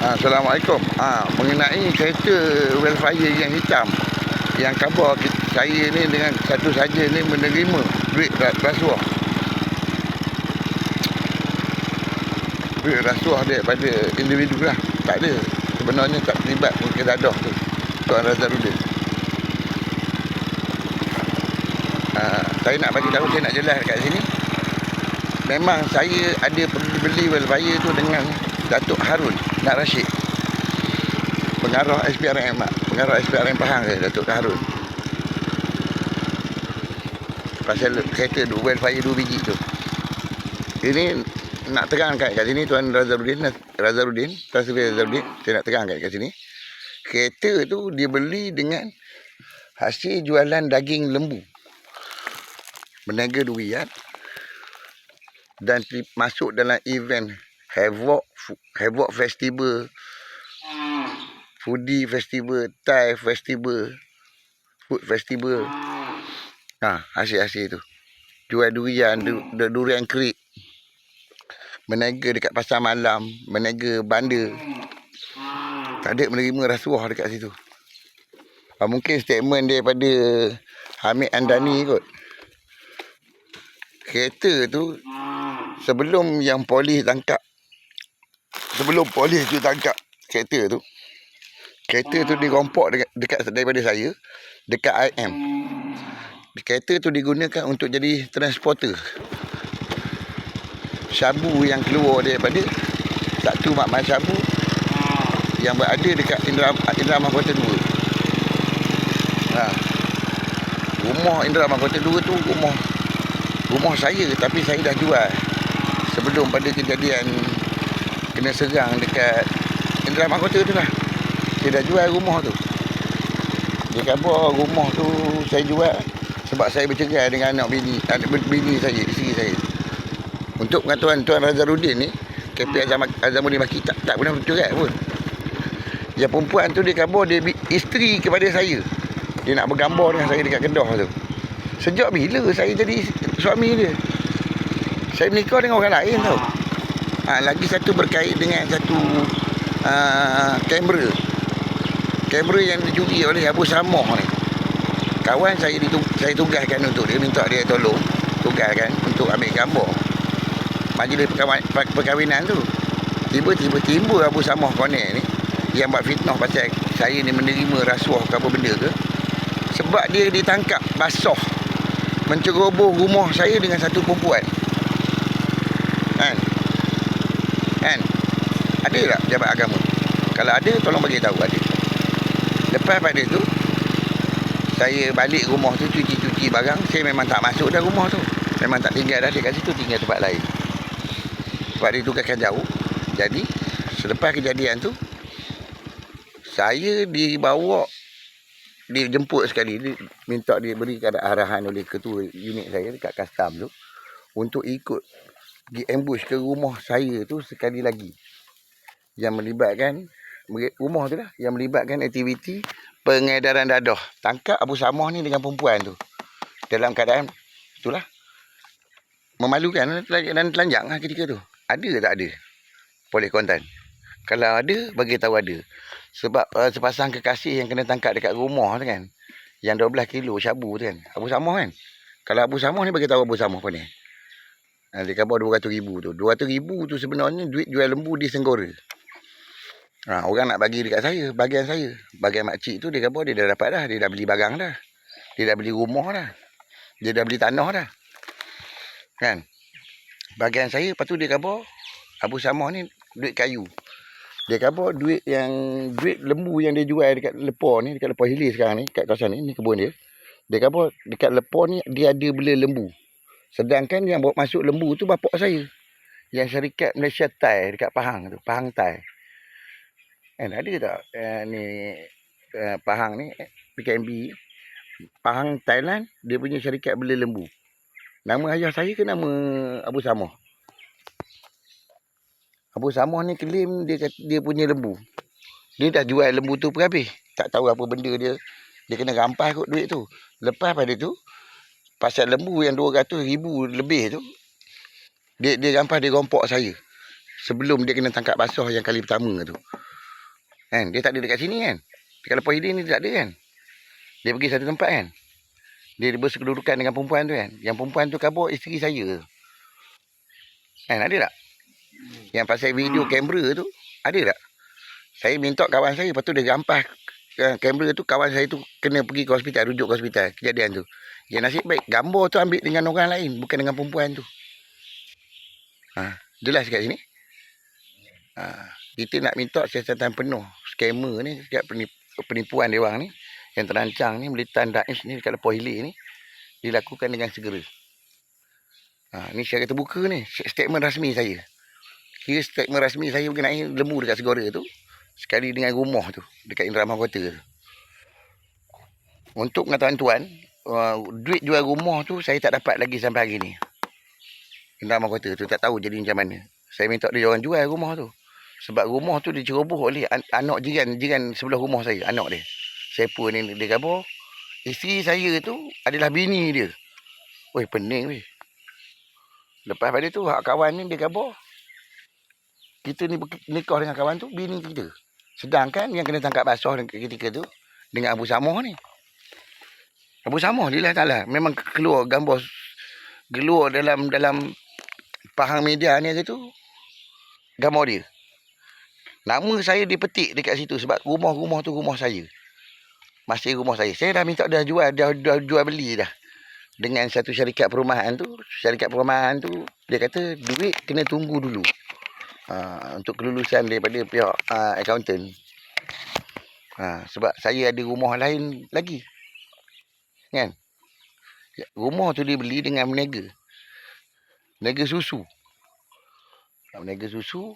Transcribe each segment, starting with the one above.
Ha, Assalamualaikum. Ha, mengenai kereta welfare yang hitam yang khabar saya ni dengan satu saja ni menerima duit ra- rasuah. Duit rasuah daripada individu lah. Tak ada. Sebenarnya tak terlibat mungkin dadah tu. Tuan Razarudin. Ha, saya nak bagi tahu, saya nak jelas kat sini. Memang saya ada beli welfare tu dengan Datuk Harun Nak Rashid. Pengarah SPRM mak. Pengarah SPRM Pahang ke Datuk Harun. Pasal kereta du welfare dua biji tu. Ini nak terangkan kat sini Tuan Razarudin Razarudin Tuan Sri Razarudin Saya nak terangkan kat sini. Kereta tu dia beli dengan Hasil jualan daging lembu. Berniaga duit dan masuk dalam event Havoc Havoc Festival. Foodie Festival Thai Festival Food Festival. Ha hasil-hasil tu. Jual durian du, du, durian krik berniaga dekat pasar malam berniaga bandar tak ada menerima rasuah dekat situ. Ha, mungkin statement daripada Hamid Andani kot. Kereta tu sebelum yang polis tangkap sebelum polis tu tangkap kereta tu kereta tu dirompok dekat, dekat daripada saya dekat IM kereta tu digunakan untuk jadi transporter. Syabu yang keluar daripada satu makmal syabu yang berada dekat Indra Indra Mahkota 2 ha. rumah Indra Mahkota 2 tu rumah rumah saya tapi saya dah jual sebelum pada kejadian kena serang dekat Indra Mahkota tu lah. Saya dah jual rumah tu. Dia khabar rumah tu saya jual sebab saya bercerai dengan anak bini, anak bini saya, isteri saya. Untuk pengetahuan Tuan Razarudin ni, KP Azam, Azamuddin Maki tak, tak pernah bercerai pun. Yang perempuan tu dia khabar dia isteri kepada saya. Dia nak bergambar dengan saya dekat Kedah tu. Sejak bila saya jadi suami dia? Saya menikah dengan orang lain tau. Ha, lagi satu berkait dengan satu uh, kamera. Kamera yang dicuri oleh Abu Samoh ni. Kawan saya ditu, saya tugaskan untuk dia minta dia tolong tugaskan untuk ambil gambar. Majlis perkawinan, perkahwinan tu. Tiba-tiba timbul Abu Samoh konek ni yang buat fitnah pasal saya ni menerima rasuah ke apa benda ke. Sebab dia ditangkap basah menceroboh rumah saya dengan satu perempuan. Kan? Kan? Ada tak pejabat agama? Kalau ada, tolong bagi tahu ada. Lepas pada tu, saya balik rumah tu cuci-cuci barang. Saya memang tak masuk dah rumah tu. Memang tak tinggal dah dekat situ, tinggal tempat lain. Sebab dia tugaskan jauh. Jadi, selepas kejadian tu, saya dibawa dijemput sekali dia minta dia berikan arahan oleh ketua unit saya dekat custom tu untuk ikut pergi ambush ke rumah saya tu sekali lagi yang melibatkan rumah tu lah yang melibatkan aktiviti pengedaran dadah tangkap Abu Samah ni dengan perempuan tu dalam keadaan itulah memalukan dan telanjang lah ketika tu ada ke tak ada polis kontan kalau ada bagi tahu ada sebab uh, sepasang kekasih yang kena tangkap dekat rumah tu kan. Yang 12 kilo syabu tu kan. Abu Samah kan. Kalau Abu Samah ni bagi tahu Abu Samah apa ni. Ha, dia khabar 200 ribu tu. 200 ribu tu sebenarnya duit jual lembu di Senggora. Ha, orang nak bagi dekat saya. Bagian saya. Bagian makcik tu dia khabar dia dah dapat dah. Dia dah beli barang dah. Dia dah beli rumah dah. Dia dah beli tanah dah. Kan. Bagian saya lepas tu dia khabar. Abu Samah ni duit kayu. Dia khabar duit yang duit lembu yang dia jual dekat Lepor ni, dekat Lepor Hilir sekarang ni, kat kawasan ni, ni kebun dia. Dia khabar dekat Lepor ni dia ada bela lembu. Sedangkan yang bawa masuk lembu tu bapak saya. Yang syarikat Malaysia Thai dekat Pahang tu, Pahang Thai. Kan ada tak uh, ni uh, Pahang ni PKMB Pahang Thailand dia punya syarikat bela lembu. Nama ayah saya ke nama Abu Samah? Abu Samah ni claim dia dia punya lembu. Dia dah jual lembu tu pun habis. Tak tahu apa benda dia. Dia kena rampas kot duit tu. Lepas pada tu, pasal lembu yang 200 ribu lebih tu, dia dia rampas dia rompok saya. Sebelum dia kena tangkap basah yang kali pertama tu. Kan? Dia tak ada dekat sini kan. Dekat lepas ini ni dia tak ada kan. Dia pergi satu tempat kan. Dia bersekedudukan dengan perempuan tu kan. Yang perempuan tu kabur isteri saya. Kan ada tak? Yang pasal video kamera tu ada tak? Saya minta kawan saya lepas tu dia rampas kamera tu kawan saya tu kena pergi ke hospital rujuk ke hospital kejadian tu. Ya nasib baik gambar tu ambil dengan orang lain bukan dengan perempuan tu. Ha, jelas kat sini. Ha, kita nak minta siasatan penuh skamer ni dekat penipuan dia orang ni yang terancang ni melitan Daesh ni dekat lepas hilir ni dilakukan dengan segera. Ha, ni secara terbuka ni statement rasmi saya. Kira statement rasmi saya berkenaan lembu dekat segera tu sekali dengan rumah tu dekat Indra Mahkota tu. Untuk pengetahuan tuan, uh, duit jual rumah tu saya tak dapat lagi sampai hari ni. Indra Mahkota tu tak tahu jadi macam mana. Saya minta dia orang jual rumah tu. Sebab rumah tu diceroboh oleh an- anak jiran, jiran sebelah rumah saya, anak dia. Siapa ni dia kata, isteri saya tu adalah bini dia. Weh, pening weh. Lepas pada tu, hak kawan ni dia kata, kita ni nikah dengan kawan tu, bini kita. Sedangkan yang kena tangkap basah ketika tu dengan Abu Samoh ni. Abu Samoh lillahi taala memang keluar gambar keluar dalam dalam pahang media ni tu gambar dia. Nama saya dipetik dekat situ sebab rumah-rumah tu rumah saya. Masih rumah saya. Saya dah minta dah jual dah, dah jual beli dah. Dengan satu syarikat perumahan tu, syarikat perumahan tu dia kata duit kena tunggu dulu. Ha, untuk kelulusan daripada pihak uh, accountant. Ha, sebab saya ada rumah lain lagi. Kan? Rumah tu dia beli dengan menega. Menega susu. Ha, menega susu.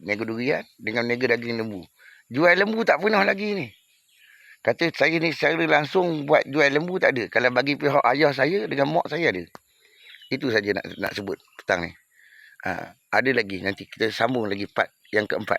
Menega durian dengan menega daging lembu. Jual lembu tak pernah lagi ni. Kata saya ni secara langsung buat jual lembu tak ada. Kalau bagi pihak ayah saya dengan mak saya ada. Itu saja nak nak sebut petang ni. Ha, ada lagi nanti kita sambung lagi part yang keempat.